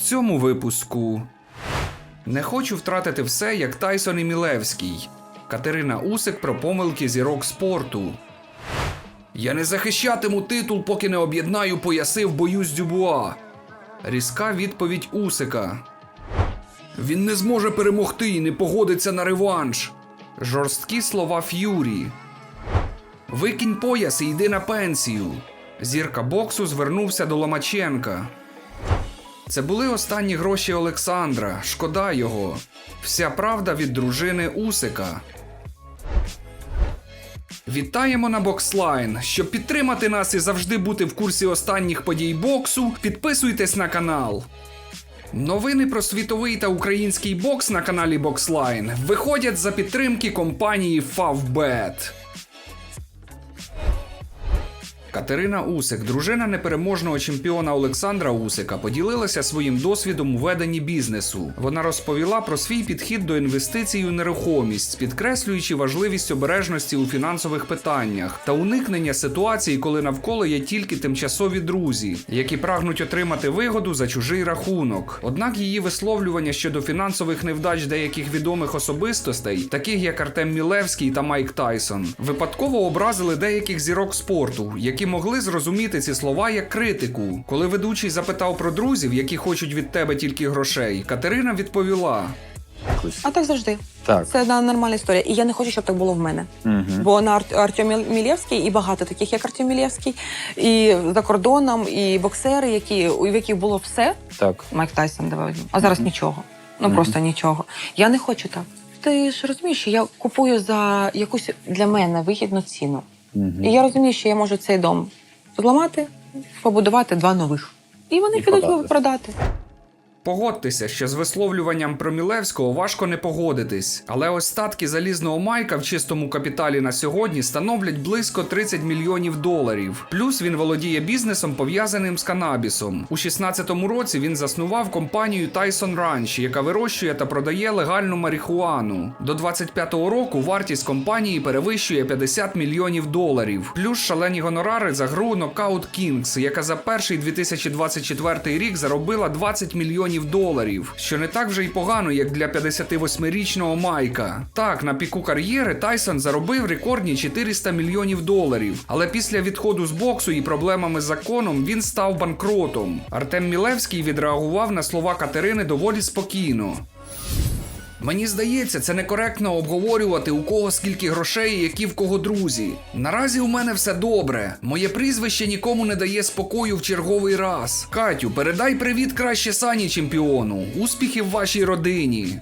цьому випуску. Не хочу втратити все, як Тайсон і Мілевський. Катерина Усик про помилки зірок спорту. Я не захищатиму титул, поки не об'єднаю пояси в бою з Дюбуа. Різка відповідь Усика. Він не зможе перемогти і не погодиться на реванш. Жорсткі слова Ф'юрі. Викинь пояс і йди на пенсію. Зірка боксу звернувся до Ломаченка. Це були останні гроші Олександра. Шкода його. Вся правда від дружини Усика. Вітаємо на Бокслайн. Щоб підтримати нас і завжди бути в курсі останніх подій боксу, підписуйтесь на канал. Новини про світовий та український бокс на каналі Boxline виходять за підтримки компанії Favbet. Катерина Усик, дружина непереможного чемпіона Олександра Усика, поділилася своїм досвідом у веденні бізнесу. Вона розповіла про свій підхід до інвестицій у нерухомість, підкреслюючи важливість обережності у фінансових питаннях та уникнення ситуації, коли навколо є тільки тимчасові друзі, які прагнуть отримати вигоду за чужий рахунок. Однак її висловлювання щодо фінансових невдач деяких відомих особистостей, таких як Артем Мілевський та Майк Тайсон, випадково образили деяких зірок спорту, які могли зрозуміти ці слова як критику. Коли ведучий запитав про друзів, які хочуть від тебе тільки грошей, Катерина відповіла: якусь. А так завжди. Так. Це да, нормальна історія. І я не хочу, щоб так було в мене. Угу. Бо на Ар- Артем Мілєвський і багато таких, як Артем Мілєвський, і за кордоном, і боксери, які, у яких було все. Так. Майк Тайсон, давай візьмемо. А зараз нічого. Ну Мгм. просто нічого. Я не хочу так. Ти ж розумієш, що я купую за якусь для мене вигідну ціну. Угу. І я розумію, що я можу цей дом зламати, побудувати два нових. І вони І підуть продати. продати. Погодьтеся, що з висловлюванням про Мілевського важко не погодитись, але ось статки залізного майка в чистому капіталі на сьогодні становлять близько 30 мільйонів доларів. Плюс він володіє бізнесом пов'язаним з канабісом. У 16-му році він заснував компанію Tyson Ranch, яка вирощує та продає легальну марихуану. До 25-го року вартість компанії перевищує 50 мільйонів доларів. Плюс шалені гонорари за гру Knockout Kings, яка за перший 2024 рік заробила 20 мільйонів доларів, що не так вже й погано, як для 58-річного Майка. Так, на піку кар'єри Тайсон заробив рекордні 400 мільйонів доларів, але після відходу з боксу і проблемами з законом він став банкротом. Артем Мілевський відреагував на слова Катерини доволі спокійно. Мені здається, це некоректно обговорювати у кого скільки грошей які в кого друзі. Наразі у мене все добре. Моє прізвище нікому не дає спокою в черговий раз. Катю, передай привіт краще Сані чемпіону. Успіхів вашій родині.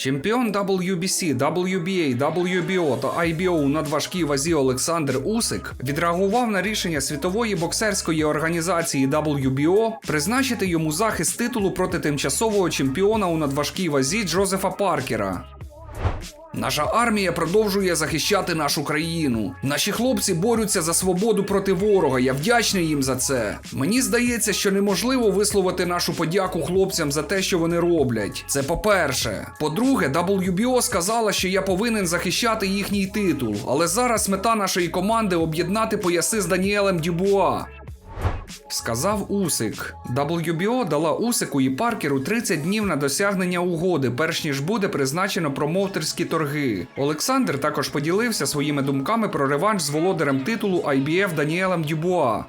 Чемпіон WBC, WBA, WBO та IBO у надважкій вазі Олександр Усик відреагував на рішення світової боксерської організації WBO призначити йому захист титулу проти тимчасового чемпіона у надважкій вазі Джозефа Паркера. Наша армія продовжує захищати нашу країну. Наші хлопці борються за свободу проти ворога. Я вдячний їм за це. Мені здається, що неможливо висловити нашу подяку хлопцям за те, що вони роблять. Це по-перше. По-друге, WBO сказала, що я повинен захищати їхній титул. Але зараз мета нашої команди об'єднати пояси з Даніелем Дюбуа. Сказав Усик. WBO дала Усику і Паркеру 30 днів на досягнення угоди, перш ніж буде призначено промоутерські торги. Олександр також поділився своїми думками про реванш з володарем титулу IBF Даніелем Дюбуа.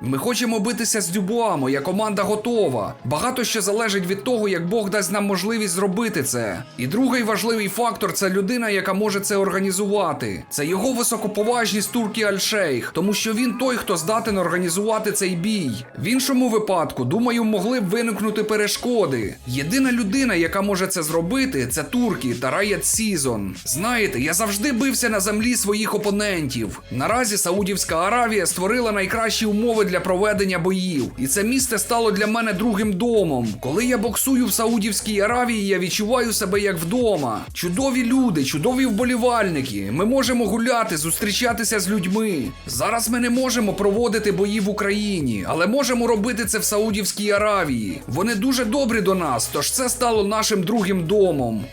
Ми хочемо битися з Дюбуа, моя команда готова. Багато що залежить від того, як Бог дасть нам можливість зробити це. І другий важливий фактор це людина, яка може це організувати. Це його високоповажність Туркі Аль-Шейх, тому що він той, хто здатен організувати цей бій. В іншому випадку, думаю, могли б виникнути перешкоди. Єдина людина, яка може це зробити, це турки та Раят Сізон. Знаєте, я завжди бився на землі своїх опонентів. Наразі Саудівська Аравія створила найкращі умови для проведення боїв, і це місце стало для мене другим домом. Коли я боксую в Саудівській Аравії, я відчуваю себе як вдома. Чудові люди, чудові вболівальники. Ми можемо гуляти, зустрічатися з людьми. Зараз ми не можемо проводити бої в Україні, але можемо робити це в Саудівській Аравії. Вони дуже добрі до нас, тож це стало нашим другим домом.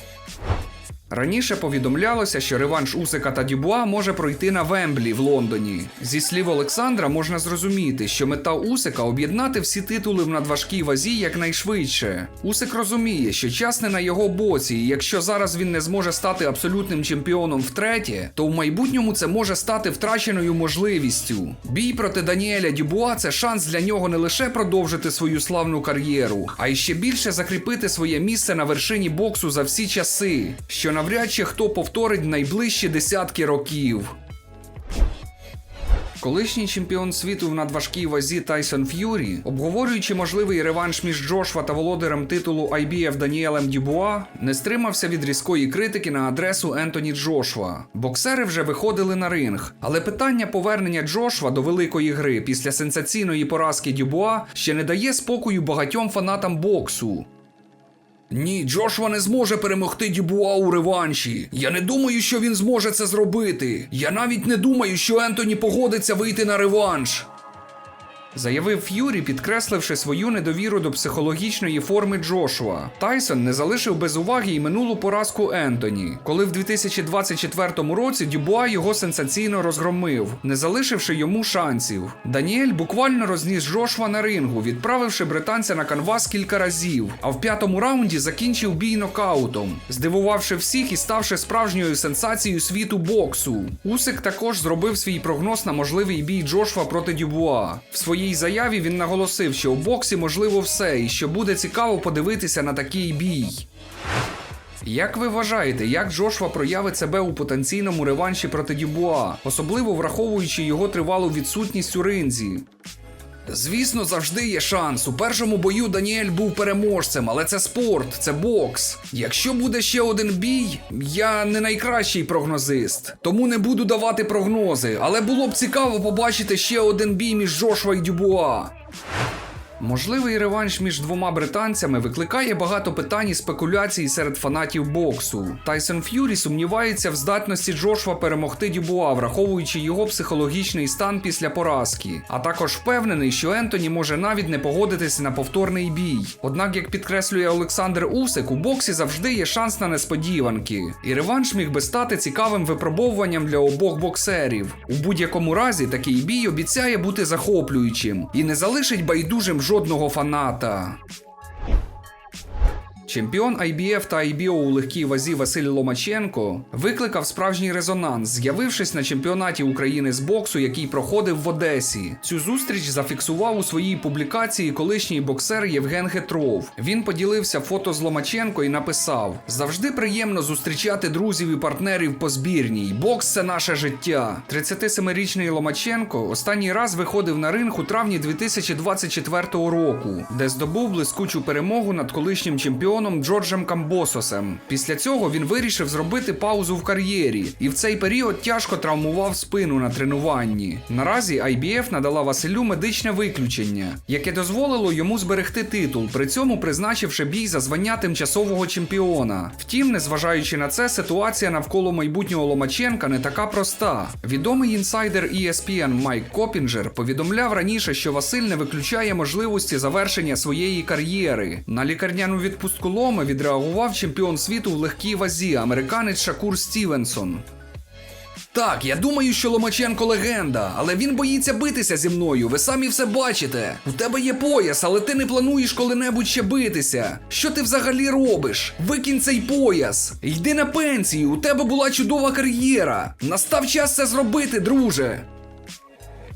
Раніше повідомлялося, що реванш Усика та Дюбуа може пройти на Вемблі в Лондоні. Зі слів Олександра, можна зрозуміти, що мета Усика об'єднати всі титули в надважкій вазі якнайшвидше. Усик розуміє, що час не на його боці, і якщо зараз він не зможе стати абсолютним чемпіоном втретє, то в майбутньому це може стати втраченою можливістю. Бій проти Даніеля Дюбуа це шанс для нього не лише продовжити свою славну кар'єру, а й ще більше закріпити своє місце на вершині боксу за всі часи, що навряд чи хто повторить найближчі десятки років. Колишній чемпіон світу в надважкій вазі Тайсон Ф'юрі, обговорюючи можливий реванш між Джошва та володарем титулу IBF Даніелем Дюбуа, не стримався від різкої критики на адресу Ентоні Джошва. Боксери вже виходили на ринг, але питання повернення Джошва до великої гри після сенсаційної поразки Дюбуа ще не дає спокою багатьом фанатам боксу. Ні, Джошва не зможе перемогти Дібуа у реванші. Я не думаю, що він зможе це зробити. Я навіть не думаю, що Ентоні погодиться вийти на реванш. Заявив Ф'юрі, підкресливши свою недовіру до психологічної форми Джошуа. Тайсон не залишив без уваги й минулу поразку Ентоні, коли в 2024 році Дюбуа його сенсаційно розгромив, не залишивши йому шансів. Даніель буквально розніс Джошуа на рингу, відправивши британця на канвас кілька разів, а в п'ятому раунді закінчив бій нокаутом, здивувавши всіх і ставши справжньою сенсацією світу боксу. Усик також зробив свій прогноз на можливий бій Джошуа проти Дюбуа. В своїй заяві він наголосив, що у боксі можливо все, і що буде цікаво подивитися на такий бій. Як ви вважаєте, як Джошва проявить себе у потенційному реванші проти Дюбуа, особливо враховуючи його тривалу відсутність у ринзі? Звісно, завжди є шанс. У першому бою Даніель був переможцем, але це спорт, це бокс. Якщо буде ще один бій, я не найкращий прогнозист, тому не буду давати прогнози. Але було б цікаво побачити ще один бій між Джошва і Дюбуа. Можливий реванш між двома британцями викликає багато питань і спекуляцій серед фанатів боксу. Тайсон Ф'юрі сумнівається в здатності Джошва перемогти Дюбуа, враховуючи його психологічний стан після поразки, а також впевнений, що Ентоні може навіть не погодитися на повторний бій. Однак, як підкреслює Олександр Усик, у боксі завжди є шанс на несподіванки, і реванш міг би стати цікавим випробовуванням для обох боксерів. У будь-якому разі такий бій обіцяє бути захоплюючим і не залишить байдужим жодного фаната. Чемпіон IBF та IBO у легкій вазі Василь Ломаченко викликав справжній резонанс, з'явившись на чемпіонаті України з боксу, який проходив в Одесі. Цю зустріч зафіксував у своїй публікації колишній боксер Євген Гетров. Він поділився фото з Ломаченко і написав: Завжди приємно зустрічати друзів і партнерів по збірній. Бокс це наше життя. 37-річний Ломаченко останній раз виходив на ринг у травні 2024 року, де здобув блискучу перемогу над колишнім чемпіоном Джорджем Камбососем. Після цього він вирішив зробити паузу в кар'єрі і в цей період тяжко травмував спину на тренуванні. Наразі IBF надала Василю медичне виключення, яке дозволило йому зберегти титул, при цьому призначивши бій за звання тимчасового чемпіона. Втім, незважаючи на це, ситуація навколо майбутнього Ломаченка не така проста. Відомий інсайдер ESPN Майк Копінджер повідомляв раніше, що Василь не виключає можливості завершення своєї кар'єри. На лікарняну відпустку Ломи відреагував чемпіон світу в легкій вазі, американець Шакур Стівенсон. Так, я думаю, що Ломаченко легенда, але він боїться битися зі мною. Ви самі все бачите. У тебе є пояс, але ти не плануєш коли-небудь ще битися. Що ти взагалі робиш? Викинь цей пояс. Йди на пенсію. У тебе була чудова кар'єра. Настав час це зробити, друже.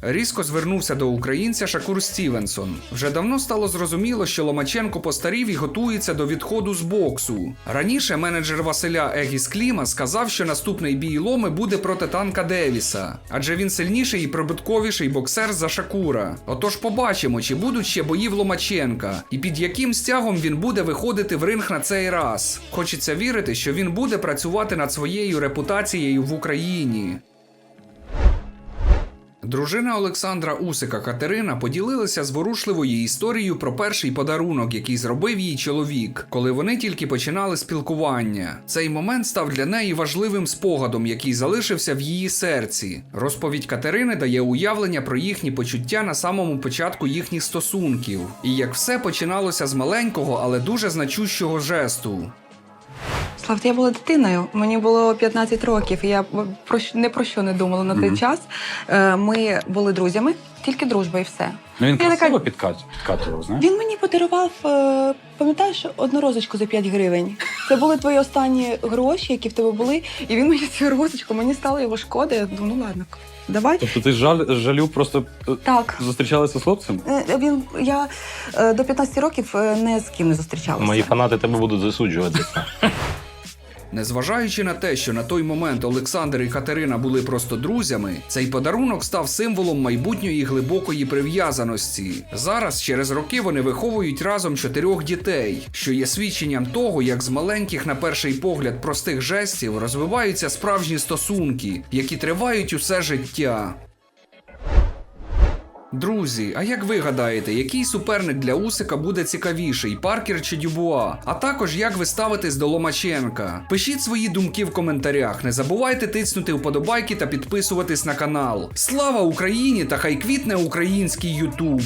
Різко звернувся до українця Шакур Стівенсон. Вже давно стало зрозуміло, що Ломаченко постарів і готується до відходу з боксу. Раніше менеджер Василя Егіс Кліма сказав, що наступний бій Ломи буде проти танка Девіса, адже він сильніший і прибутковіший боксер за Шакура. Отож побачимо, чи будуть ще бої в Ломаченка, і під яким стягом він буде виходити в ринг на цей раз. Хочеться вірити, що він буде працювати над своєю репутацією в Україні. Дружина Олександра Усика Катерина поділилася зворушливою історією про перший подарунок, який зробив їй чоловік, коли вони тільки починали спілкування. Цей момент став для неї важливим спогадом, який залишився в її серці. Розповідь Катерини дає уявлення про їхні почуття на самому початку їхніх стосунків, і як все починалося з маленького, але дуже значущого жесту. Слав, я була дитиною. Мені було 15 років. і Я про не про що не думала на той Мгм. час. Е, Ми були друзями, тільки дружба і все. Ну він Я така- красиво підкат, підкатував, знаєш? Він мені подарував, е, пам'ятаєш, одну розочку за 5 гривень. Це були твої останні гроші, які в тебе були. І він мені цю розочку, мені стало його шкода. Я думаю, ну ладно, давай. Тобто ти жаль, жалю просто е, Так. зустрічалася з хлопцем? Він я до 15 років не з ким не зустрічалася. Мої фанати тебе будуть засуджувати. Незважаючи на те, що на той момент Олександр і Катерина були просто друзями, цей подарунок став символом майбутньої глибокої прив'язаності. Зараз, через роки, вони виховують разом чотирьох дітей, що є свідченням того, як з маленьких, на перший погляд, простих жестів розвиваються справжні стосунки, які тривають усе життя. Друзі, а як ви гадаєте, який суперник для Усика буде цікавіший, Паркер чи Дюбуа? А також як ви ставитесь до Ломаченка? Пишіть свої думки в коментарях. Не забувайте тиснути вподобайки та підписуватись на канал. Слава Україні та хай квітне український Ютуб!